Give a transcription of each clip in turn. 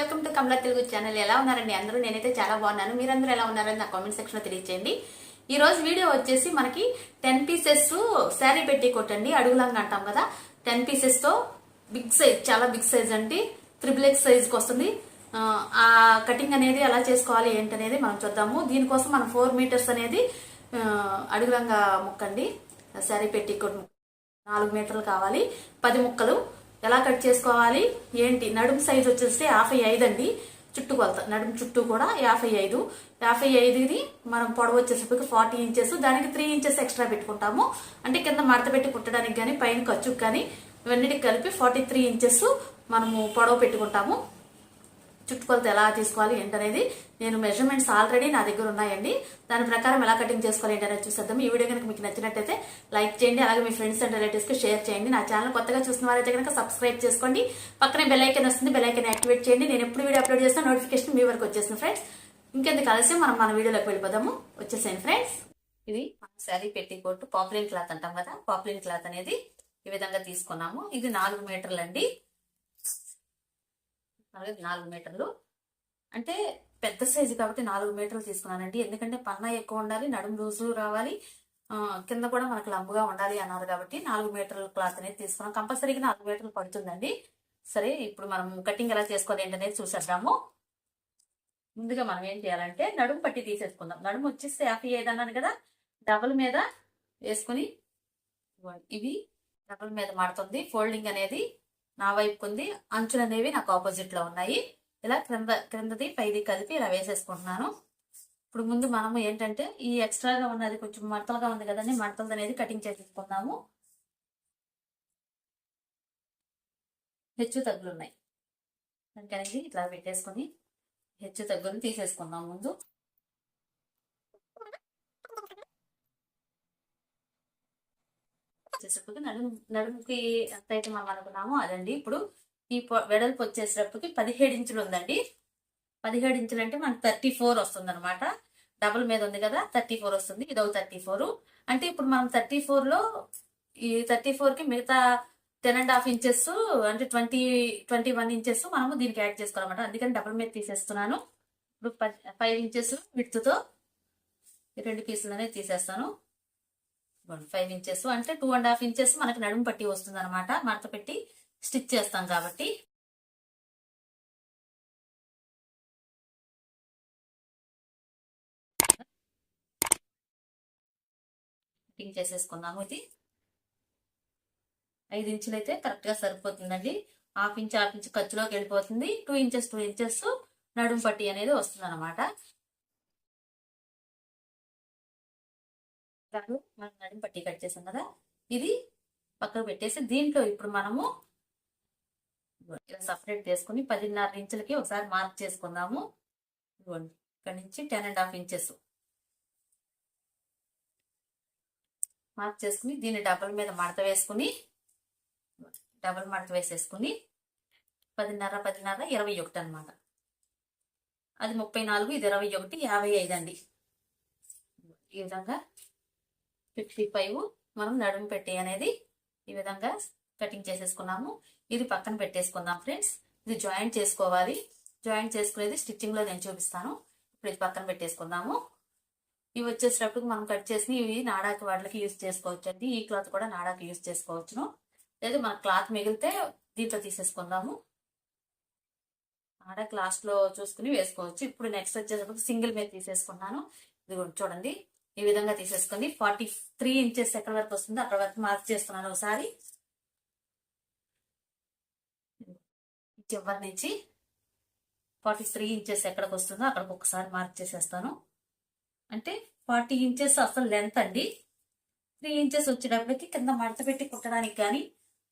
Welcome to Kamala Telugu channel. ఎలా ఉన్నారండి అందరూ? నేనైతే చాలా బాగున్నాను. మీరందరూ ఎలా ఉన్నారని నా కామెంట్ సెక్షన్లో తెలియచేయండి. ఈ రోజు వీడియో వచ్చేసి మనకి టెన్ పీసెస్ శారీ పెట్టి కొట్టండి. అడుగులంగా అంటాం కదా. టెన్ పీసెస్తో బిగ్ సైజ్ చాలా బిగ్ సైజ్ అండి త్రిబుల్ ఎక్స్ సైజ్కి వస్తుంది. ఆ, కటింగ్ అనేది ఎలా చేసుకోవాలి ఏంటనేది మనం చూద్దాము. దీనికోసం మనం ఫోర్ మీటర్స్ అనేది అడుగులంగా ముక్కండి. శారీ పెట్టి కొట్టు నాలుగు మీటర్లు కావాలి. పది ముక్కలు. ఎలా కట్ చేసుకోవాలి? ఏంటి? నడుము సైజ్ వచ్చేసి యాభై ఐదు అండి. చుట్టూ కొలత. నడుము చుట్టూ కూడా యాభై ఐదు. యాభై ఐదుది మనం పొడవు వచ్చేసరికి ఫార్టీ ఇంచెస్. దానికి త్రీ ఇంచెస్ ఎక్స్ట్రా పెట్టుకుంటాము. అంటే కింద మడత పెట్టి కుట్టడానికి కానీ పైన ఖర్చుకు కానీ ఇవన్నిటికి కలిపి ఫార్టీ త్రీ ఇంచెస్ మనము పొడవు పెట్టుకుంటాము. చుట్టుకొలత ఎలా తీసుకోవాలి ఏంటనేది నేను మెజర్మెంట్స్ ఆల్రెడీ నా దగ్గర ఉన్నాయండి. దాని ప్రకారం ఎలా కటింగ్ చేసుకోవాలి ఏంటనేది చూసేద్దాం. ఈ వీడియో కనుక మీకు నచ్చినట్టయితే లైక్ చేయండి. అలాగే మీ ఫ్రెండ్స్ అండ్ రిలేటివ్స్కి షేర్ చేయండి. నా ఛానల్ కొత్తగా చూసిన వారైతే కనుక సబ్స్క్రైబ్ చేసుకోండి. పక్కనే బెల్ ఐకన్ వస్తుంది. బెల్ ఐకన్ యాక్టివేట్ చేయండి. నేను ఎప్పుడు వీడియో అప్లోడ్ చేసిన నోటిఫికేషన్ మీ వరకు వచ్చేసింది ఫ్రెండ్స్ ఇంకెందుకు ఆలస్యం? మనం మన వీడియోలోకి వెళ్ళిపోదాము. వచ్చేసాను ఫ్రెండ్స్ ఇది శారీ పెట్టి కొట్టు పాపులిన్ క్లాత్ అంటాం కదా. పాపులిన్ క్లాత్ అనేది ఈ విధంగా తీసుకున్నాము. ఇది నాలుగు మీటర్లు అండి. అలాగే నాలుగు మీటర్లు. అంటే పెద్ద సైజు కాబట్టి నాలుగు మీటర్లు తీసుకున్నానండి. ఎందుకంటే పన్నా ఎక్కువ ఉండాలి నడుము లూజు రావాలి. కింద కూడా మనకు లంబుగా ఉండాలి అన్నారు కాబట్టి నాలుగు మీటర్ల క్లాత్ అనేది తీసుకున్నాం. కంపల్సరీగా నాలుగు మీటర్లు పడుతుందండి. సరే ఇప్పుడు మనం కటింగ్ ఎలా చేసుకోవాలి ఏంటనేది చూసేద్దాము. ముందుగా మనం ఏం చేయాలంటే నడుము పట్టి తీసేసుకుందాం. నడుము వచ్చేసి యాభై ఐదు అన్నాను కదా డబుల్ మీద వేసుకుని ఇవి డబుల్ మీద మాడుతుంది ఫోల్డింగ్ అనేది నా వైపు ఉంది అంచులు అనేవి నాకు ఆపోజిట్లో ఉన్నాయి. ఇలా క్రింద క్రిందది పైది కలిపి ఇలా వేసేసుకుంటున్నాను. ఇప్పుడు ముందు మనము ఏంటంటే ఈ ఎక్స్ట్రాగా ఉన్నది కొంచెం మడతలుగా ఉంది కదండి మడతలు అనేది కటింగ్ చేసేసుకుందాము. హెచ్చు తగ్గులు ఉన్నాయి. అందుకనేది ఇట్లా పెట్టేసుకొని హెచ్చు తగ్గులు తీసేసుకుందాం ముందు. వచ్చేసరికి నడుము నడుముకి ఎంత అయితే మనం అనుకున్నామో అదండి. ఇప్పుడు ఈ పొ- వెడల్పు వచ్చేసేటప్పటికి పదిహేడు ఇంచులు ఉందండి. పదిహేడు ఇంచులు అంటే మనకు థర్టీ ఫోర్ వస్తుంది అనమాట డబుల్ మీద ఉంది కదా థర్టీ ఫోర్ వస్తుంది. ఇదో థర్టీ ఫోర్. అంటే ఇప్పుడు మనం థర్టీ ఫోర్లో ఈ థర్టీ ఫోర్కి మిగతా టెన్ అండ్ హాఫ్ ఇంచెస్ అంటే ట్వంటీ ట్వంటీ వన్ ఇంచెస్ మనము దీనికి యాడ్ చేసుకోవాలన్నమాట. అందుకని డబుల్ మీద తీసేస్తున్నాను. ఇప్పుడు ఫైవ్ ఇంచెస్ విడ్త్తో ఈ రెండు పీసులు అనేది తీసేస్తాను ఫైవ్ ఇంచెస్ అంటే టూ అండ్ హాఫ్ ఇంచెస్ మనకి నడుము పట్టి వస్తుంది అనమాట మడత పెట్టి స్టిచ్ చేస్తాం కాబట్టి. కటింగ్ చేసేసుకుందాము ఇది. ఐదు ఇంచులు అయితే కరెక్ట్గా సరిపోతుందండి. హాఫ్ ఇంచ్ హాఫ్ ఇంచ్ ఖర్చులోకి వెళ్ళిపోతుంది. టూ ఇంచెస్ టూ ఇంచెస్ నడుము పట్టి అనేది వస్తుంది అనమాట మనం నడుము పట్టి కట్ చేసాం కదా. ఇది పక్కకు పెట్టేసి దీంట్లో ఇప్పుడు మనము ఇలా సపరేట్ చేసుకుని పదిన్నర ఇంచులకి ఒకసారి మార్క్ చేసుకుందాము. ఇదిగోండి ఇక్కడ నుంచి ten and half inches mark చేసుకుని దీన్ని డబల్ మీద మడత వేసుకుని డబల్ మడత వేసేసుకుని పదిన్నర పదిన్నర ఇరవై ఒకటి అనమాట అది ముప్పై నాలుగు ఇది ఇరవై ఒకటి యాభై ఐదు అండి. ఈ విధంగా ఫిఫ్టీ ఫైవ్ మనం నడుము పెట్టి అనేది ఈ విధంగా కటింగ్ చేసేసుకున్నాము. ఇది పక్కన పెట్టేసుకుందాం ఫ్రెండ్స్. ఇది జాయింట్ చేసుకోవాలి. జాయింట్ చేసుకునేది స్టిచ్చింగ్లో నేను చూపిస్తాను. ఇప్పుడు ఇది పక్కన పెట్టేసుకుందాము. ఇవి వచ్చేసేటప్పుడు మనం కట్ చేసి ఇవి నాడాకి వాటికి యూజ్ చేసుకోవచ్చు అండి ఈ క్లాత్ కూడా నాడాకి యూజ్ చేసుకోవచ్చును. లేదు మన క్లాత్ మిగిలితే దీంట్లో తీసేసుకుందాము. నాడాకి లాస్ట్లో చూసుకుని వేసుకోవచ్చు. ఇప్పుడు నెక్స్ట్ వచ్చేటప్పుడు సింగిల్ మీద తీసేసుకున్నాను. ఇది చూడండి. ఈ విధంగా తీసేసుకుంది ఫార్టీ త్రీ ఇంచెస్ ఎక్కడ వరకు వస్తుందో అక్కడ వరకు మార్క్ చేస్తున్నాను ఒకసారి. చివరి నుంచి ఫార్టీ త్రీ ఇంచెస్ ఎక్కడికి వస్తుందో అక్కడికి ఒకసారి మార్క్ చేసేస్తాను. అంటే ఫార్టీ ఇంచెస్ అసలు లెంత్ అండి. త్రీ ఇంచెస్ వచ్చేటప్పటికి కింద మడత పెట్టి కుట్టడానికి కానీ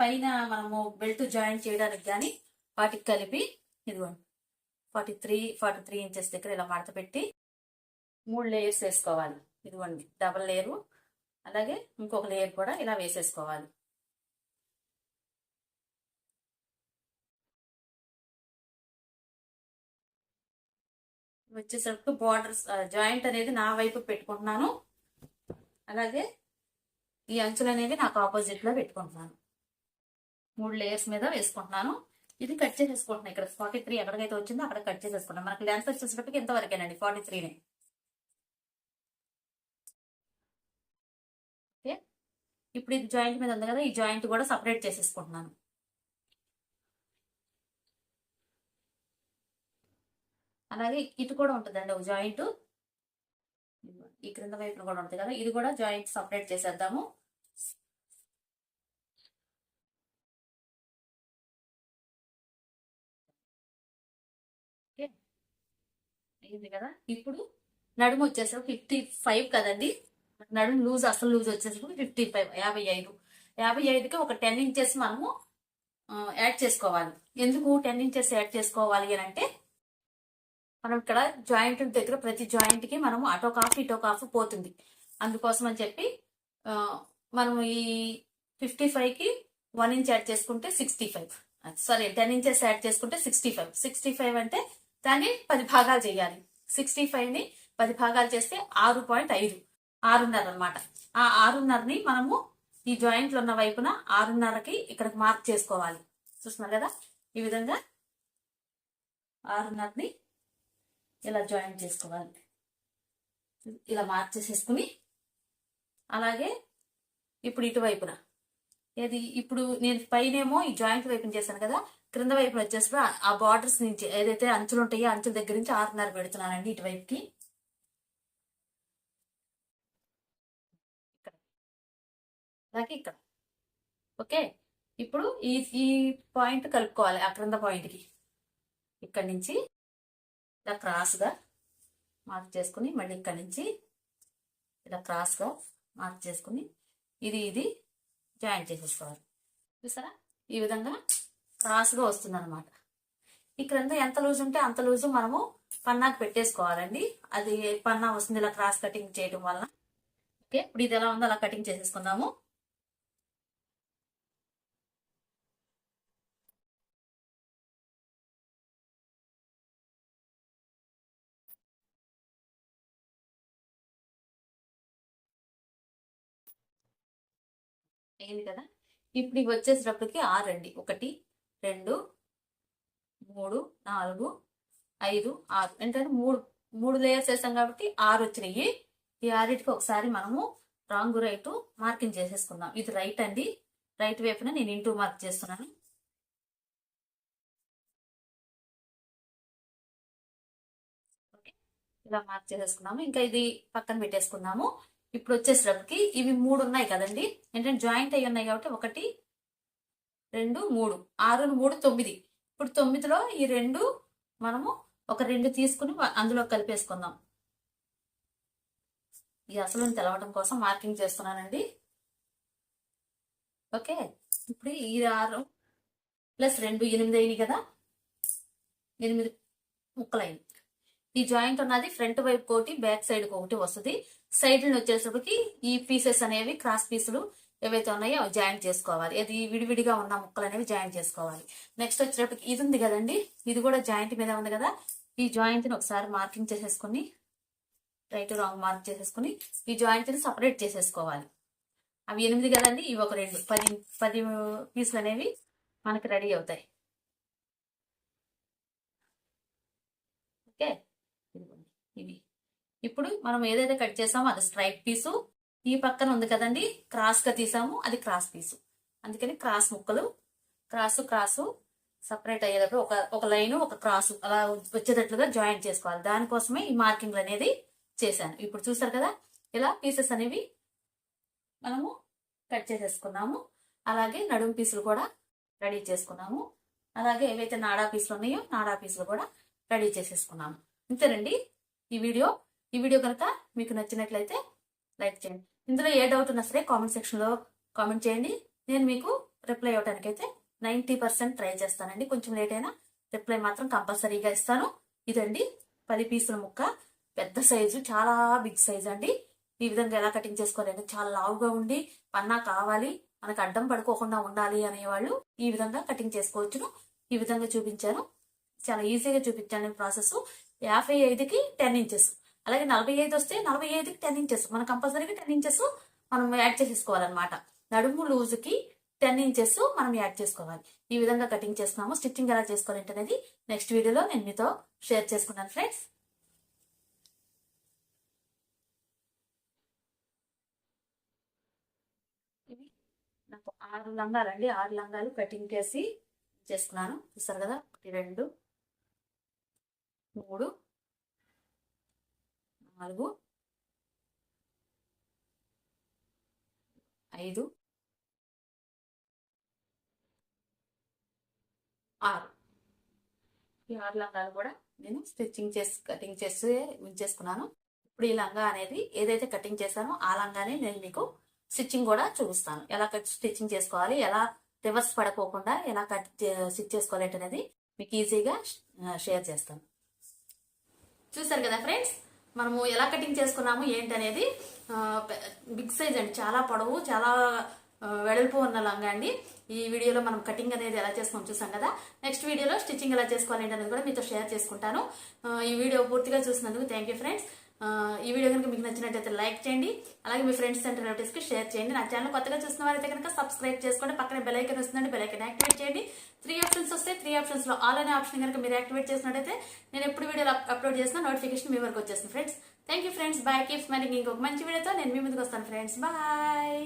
పైన మనము బెల్ట్ జాయిన్ చేయడానికి కానీ వాటికి కలిపి ఇదిగోండి forty three forty three inches దగ్గర ఇలా మడత పెట్టి మూడు లేయర్స్ వేసుకోవాలి. ఇదిగోండి డబల్ లేయరు అలాగే ఇంకొక లేయర్ కూడా ఇలా వేసేసుకోవాలి. వచ్చేసరికి బార్డర్స్ జాయింట్ అనేది నా వైపు పెట్టుకుంటున్నాను. అలాగే ఈ అంచులు అనేవి నాకు ఆపోజిట్లో పెట్టుకుంటున్నాను. మూడు లేయర్స్ మీద వేసుకుంటున్నాను. ఇది కట్ చేసేసుకుంటున్నాను ఇక్కడ ఫార్టీ త్రీ ఎక్కడికైతే వచ్చిందో అక్కడ కట్ చేసేసుకుంటాను మనకి లెన్స్ వచ్చేసరికి ఎంతవరకేనండి ఫార్టీ త్రీనే ఓకే? ఇప్పుడు ఇది జాయింట్ మీద ఉంది కదా ఈ జాయింట్ కూడా సపరేట్ చేసేసుకుంటున్నాను. అలాగే ఇటు కూడా ఉంటుందండి ఒక జాయింట్. ఈ క్రింద వైపున కూడా ఉంటుంది కదా ఇది కూడా జాయింట్ సపరేట్ చేసేద్దాము. అయింది కదా? ఇప్పుడు నడుము వచ్చేసరికి ఫిఫ్టీ ఫైవ్ కదండి. నడుము లూజ్ అసలు లూజ్ వచ్చేసరికి ఫిఫ్టీ ఫైవ్ యాభై ఐదు. యాభై ఐదుకి ఒక టెన్ ఇంచెస్ మనము యాడ్ చేసుకోవాలి. ఎందుకు టెన్ ఇంచెస్ యాడ్ చేసుకోవాలి అని అంటే మనం ఇక్కడ జాయింట్ దగ్గర ప్రతి జాయింట్కి మనము అటో కాఫ్ ఇటో కాఫ్ పోతుంది. అందుకోసం అని చెప్పి మనం ఈ ఫిఫ్టీ ఫైవ్కి వన్ ఇంచ్ యాడ్ చేసుకుంటే sixty five. Sorry ten inches add చేసుకుంటే సిక్స్టీ ఫైవ్. సిక్స్టీ ఫైవ్ అంటే దాన్ని పది భాగాలు చేయాలి. సిక్స్టీ ఫైవ్ని పది భాగాలు చేస్తే ఆరు పాయింట్ ఐదు. ఆరున్నర అనమాట ఆ ఆరున్నరని మనము ఈ జాయింట్లు ఉన్న వైపున ఆరున్నరకి ఇక్కడికి మార్క్ చేసుకోవాలి. చూస్తున్నారు కదా? ఈ విధంగా ఆరున్నరని ఇలా జాయిన్ చేసుకోవాలి. ఇలా మార్చేసేసుకుని అలాగే ఇప్పుడు ఇటువైపున. ఏది? ఇప్పుడు నేను పైనేమో ఈ జాయింట్ వైపున చేశాను కదా క్రింద వైపున వచ్చేసి ఆ బార్డర్స్ నుంచి ఏదైతే అంచులు ఉంటాయో అంచుల దగ్గర నుంచి ఆరున్నర పెడుతున్నానండి ఇటువైపుకి. ఇక్కడ. అలాగే ఇక్కడ. ఓకే? ఇప్పుడు ఈ ఈ పాయింట్ కలుపుకోవాలి ఆ క్రింద పాయింట్కి ఇక్కడి నుంచి ఇలా క్రాస్గా మార్క్ చేసుకుని మళ్ళీ ఇక్కడి నుంచి ఇలా క్రాస్గా మార్క్ చేసుకుని ఇది ఇది జాయిన్ చేసేసుకోవాలి. చూసారా? ఈ విధంగా క్రాస్గా వస్తుంది అనమాట ఈ క్రింద ఎంత లూజ్ ఉంటే అంత లూజు మనము పన్నాకు పెట్టేసుకోవాలండి. అది పన్నా వస్తుంది ఇలా క్రాస్ కటింగ్ చేయడం వల్ల ఓకే ఇప్పుడు ఇది ఎలా ఉందో అలా కటింగ్ చేసేసుకుందాము. అయింది కదా? ఇప్పుడు ఇవి వచ్చేసేటప్పటికి ఆరు అండి. ఒకటి రెండు మూడు నాలుగు ఐదు ఆరు. ఏంటంటే మూడు మూడు లేయర్స్ వేసాం కాబట్టి ఆరు వచ్చినాయి. ఈ ఆరిటికి ఒకసారి మనము రాంగ్ రైట్ మార్కింగ్ చేసేసుకుందాం. ఇది రైట్ అండి. రైట్ వైపున నేను ఇంటూ మార్క్ చేస్తున్నాను. ఇలా మార్క్ చేసేసుకున్నాము. ఇంకా ఇది పక్కన పెట్టేసుకున్నాము ఇప్పుడు వచ్చేసరికి ఇవి మూడు ఉన్నాయి కదండి. ఏంటంటే జాయింట్ అయి ఉన్నాయి కాబట్టి ఒకటి రెండు మూడు. ఆరు మూడు తొమ్మిది. ఇప్పుడు తొమ్మిదిలో ఈ రెండు మనము ఒక రెండు తీసుకుని అందులో కలిపేసుకుందాం. ఈ అసలు తెలవడం కోసం మార్కింగ్ చేస్తున్నానండి. ఓకే. ఇప్పుడు ఈ ఆరు ప్లస్ రెండు ఎనిమిది అయినాయి కదా. ఎనిమిది ముక్కలైంది. ఈ జాయింట్ ఉన్నది ఫ్రంట్ వైపు ఒకటి బ్యాక్ సైడ్ ఒకటి వస్తుంది. సైడ్ వచ్చేసరికి ఈ పీసెస్ అనేవి క్రాస్ పీసులు ఏవైతే ఉన్నాయో అవి జాయింట్ చేసుకోవాలి. అది విడివిడిగా ఉన్న ముక్కలు అనేవి జాయింట్ చేసుకోవాలి. నెక్స్ట్ వచ్చేటప్పటికి ఇది ఉంది కదండి. ఇది కూడా జాయింట్ మీద ఉంది కదా. ఈ జాయింట్ని ఒకసారి మార్కింగ్ చేసేసుకుని రైట్ రాంగ్ మార్క్ చేసేసుకుని ఈ జాయింట్ని సపరేట్ చేసేసుకోవాలి. అవి ఎనిమిది కదండి. ఇవి ఒక రెండు పది పది పీసులు అనేవి మనకి రెడీ అవుతాయి. ఓకే ఇవి. ఇప్పుడు మనం ఏదైతే కట్ చేసామో అది స్ట్రైక్ పీసు. ఈ పక్కన ఉంది కదండి క్రాస్గా తీసాము అది క్రాస్ పీసు. అందుకని క్రాస్ ముక్కలు క్రాసు క్రాసు సపరేట్ అయ్యేటప్పుడు ఒక ఒక లైన్ ఒక క్రాస్ అలా వచ్చేటట్లుగా జాయింట్ చేసుకోవాలి. దానికోసమే ఈ మార్కింగ్లు అనేది చేశాను. ఇప్పుడు చూసారు కదా ఇలా పీసెస్ అనేవి మనము కట్ చేసేసుకున్నాము. అలాగే నడుము పీసులు కూడా రెడీ చేసుకున్నాము. అలాగే ఏవైతే నాడా పీసులు ఉన్నాయో నాడా పీసులు కూడా రెడీ చేసేసుకున్నాము. అంతేనండి ఈ వీడియో. ఈ వీడియో కనుక మీకు నచ్చినట్లయితే లైక్ చేయండి. ఇందులో ఏ డౌట్ ఉన్నా సరే కామెంట్ సెక్షన్లో కామెంట్ చేయండి. నేను మీకు రిప్లై ఇవ్వడానికి అయితే నైంటీ పర్సెంట్ ట్రై చేస్తానండి. కొంచెం లేట్ అయినా రిప్లై మాత్రం కంపల్సరీగా ఇస్తాను. ఇదండి పది పీసుల ముక్క. పెద్ద సైజు చాలా బిగ్ సైజు అండి. ఈ విధంగా ఎలా కటింగ్ చేసుకోవాలంటే చాలా లావుగా ఉండి పన్నా కావాలి మనకు అడ్డం పడుకోకుండా ఉండాలి అనేవాళ్ళు ఈ విధంగా కటింగ్ చేసుకోవచ్చును. ఈ విధంగా చూపించాను. చాలా ఈజీగా చూపించాను ప్రాసెస్ యాభై ఐదుకి టెన్ ఇంచెస్. అలాగే నలభై ఐదు వస్తే నలభై ఐదుకి టెన్ ఇంచెస్. మనం కంపల్సరీగా టెన్ ఇంచెస్ మనం యాడ్ చేసేసుకోవాలన్నమాట. నడుము లూజుకి టెన్ ఇంచెస్ మనం యాడ్ చేసుకోవాలి. ఈ విధంగా కటింగ్ చేస్తున్నాము. స్టిచ్చింగ్ ఎలా చేసుకోవాలంటే అనేది నెక్స్ట్ వీడియోలో నేను మీతో షేర్ చేసుకున్నాను ఫ్రెండ్స్. ఇవి నాకు ఆరు లంగాలు అండి. ఆరు లంగాలు కటింగ్ చేసి చేసుకున్నాను చూస్తారు కదా? ఒకటి రెండు మూడు నాలుగు ఐదు ఆరు. ఈ ఆరు లంగాలు కూడా నేను స్టిచ్చింగ్ చేసి కటింగ్ చేసి ఉంచేసుకున్నాను ఇప్పుడు ఈ లంగా అనేది ఏదైతే కటింగ్ చేశానో ఆ లంగానే నేను మీకు స్టిచ్చింగ్ కూడా చూపిస్తాను. ఎలా కట్ స్టిచ్చింగ్ చేసుకోవాలి ఎలా రివర్స్ పడకోకుండా ఎలా కట్ స్టిచ్ చేసుకోవాలి అనేది మీకు ఈజీగా షేర్ చేస్తాను. చూసారు కదా ఫ్రెండ్స్? మనము ఎలా కటింగ్ చేసుకున్నాము ఏంటనేది బిగ్ సైజ్ అండి. చాలా పొడవు చాలా వెడల్పు ఉన్న లంగా అండి. ఈ వీడియోలో మనం కటింగ్ అనేది ఎలా చేసుకొని చూసాం కదా. నెక్స్ట్ వీడియోలో స్టిచ్చింగ్ ఎలా చేసుకోవాలి అనేది కూడా మీతో షేర్ చేసుకుంటాను. ఈ వీడియో పూర్తిగా చూసినందుకు థ్యాంక్ యూ ఫ్రెండ్స్. ఈ వీడియో కనుక మీకు నచ్చినట్టయితే లైక్ చేయండి. అలాగే మీ ఫ్రెండ్స్ అండ్ రిలేటివ్స్కి షేర్ చేయండి. నా ఛానల్ కొత్తగా చూసిన వారైతే కనుక సబ్స్క్రైబ్ చేసుకోండి. పక్కన బెల్ ఐకన్ వస్తుందండి బెల్ ఐకన్ యాక్టివేట్ చేయండి. త్రీ ఆప్షన్స్ వస్తే త్రీ ఆప్షన్స్లో ఆల్ అనే ఆప్షన్ కనుక మీరు యాక్టివేట్ చేసినట్టయితే నేను ఎప్పుడు వీడియో అప్లోడ్ చేసిన నోటిఫికేషన్ మీ వరకు వచ్చేసింది friends thank you friends bye keep మరి ఇంకొక మంచి వీడియోతో నేను మీ ముందుకు వస్తాను ఫ్రెండ్స్ బాయ్